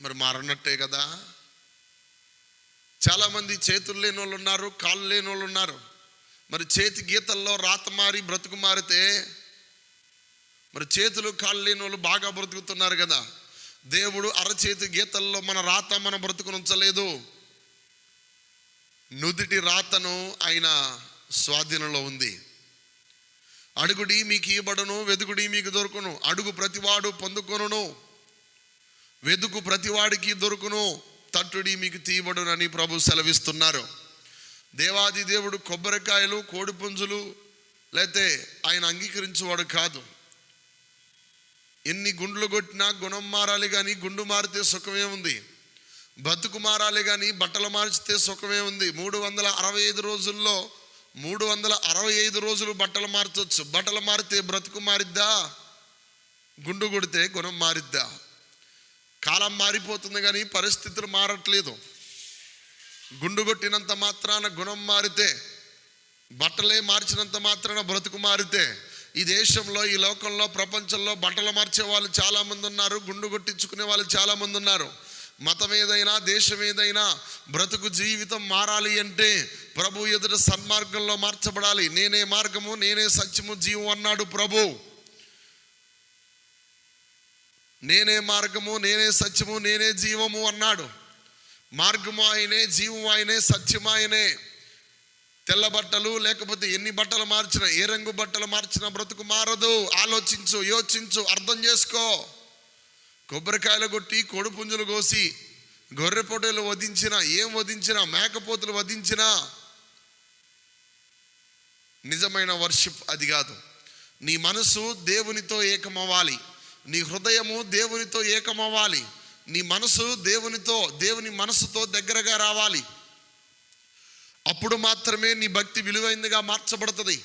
మరి మారనట్టే కదా. చాలామంది చేతులు లేని వాళ్ళు ఉన్నారు కాళ్ళు లేని వాళ్ళు ఉన్నారు. మరి చేతి గీతల్లో రాత మారి బ్రతుకు మారితే మరి చేతులు కాళ్ళు లేని వాళ్ళు బాగా బ్రతుకుతున్నారు కదా. దేవుడు అరచేతి గీతల్లో మన రాత మన బ్రతుకును ఉంచలేదు. నుదుటి రాతను ఆయన స్వాధీనంలో ఉంది. అడుగుడి మీకు ఇవ్వబడను వెదుగుడి మీకు దొరుకును. అడుగు ప్రతివాడు పొందుకొనును. వెదుకు ప్రతివాడికి దొరుకును తట్టుడి మీకు తీయబడునని ప్రభు సెలవిస్తున్నారు. దేవాది దేవుడు కొబ్బరికాయలు కోడిపుంజులు లేతే ఆయన అంగీకరించేవాడు కాదు. ఎన్ని గుండ్లు కొట్టినా గుణం మారాలి కానీ గుండు మారితే సుఖమే ఉంది. బతుకు మారాలి కానీ బట్టలు మార్చితే సుఖమే ఉంది. మూడు వందల అరవై ఐదు రోజుల్లో మూడు వందల అరవై ఐదు రోజులు బట్టలు మార్చవచ్చు బట్టలు మారితే బ్రతుకు మారిద్దా? గుండు కొడితే గుణం మారిద్దా? కాలం మారిపోతుంది కానీ పరిస్థితులు మారట్లేదు. గుండు కొట్టినంత మాత్రాన గుణం మారితే బట్టలే మార్చినంత మాత్రాన బ్రతుకు మారితే ఈ దేశంలో ఈ లోకంలో ప్రపంచంలో బట్టలు మార్చే వాళ్ళు చాలామంది ఉన్నారు గుండు కొట్టించుకునే వాళ్ళు చాలామంది ఉన్నారు. మతం ఏదైనా దేశం ఏదైనా బ్రతుకు జీవితం మారాలి అంటే ప్రభు ఎదుట సన్మార్గంలో మార్చబడాలి. నేనే మార్గము నేనే సత్యము జీవం అన్నాడు ప్రభు. నేనే మార్గము నేనే సత్యము నేనే జీవము అన్నాడు. మార్గము ఆయనే జీవము ఆయనే సత్యము ఆయనే. తెల్ల బట్టలు లేకపోతే ఎన్ని బట్టలు మార్చినా ఏ రంగు బట్టలు మార్చినా బ్రతుకు మారదు. ఆలోచించు యోచించు అర్థం చేసుకో. కొబ్బరికాయలు కొట్టి కొడుపుంజులు కోసి గొర్రెపోటలు వధించినా ఏం వధించినా మేకపోతులు వధించినా నిజమైన వర్షిప్ అది కాదు. నీ మనసు దేవునితో ఏకమవ్వాలి. నీ హృదయము దేవునితో ఏకమవ్వాలి. నీ మనసు దేవునితో దేవుని మనసుతో దగ్గరగా రావాలి. అప్పుడు మాత్రమే నీ భక్తి విలువైందిగా మార్చబడుతుంది.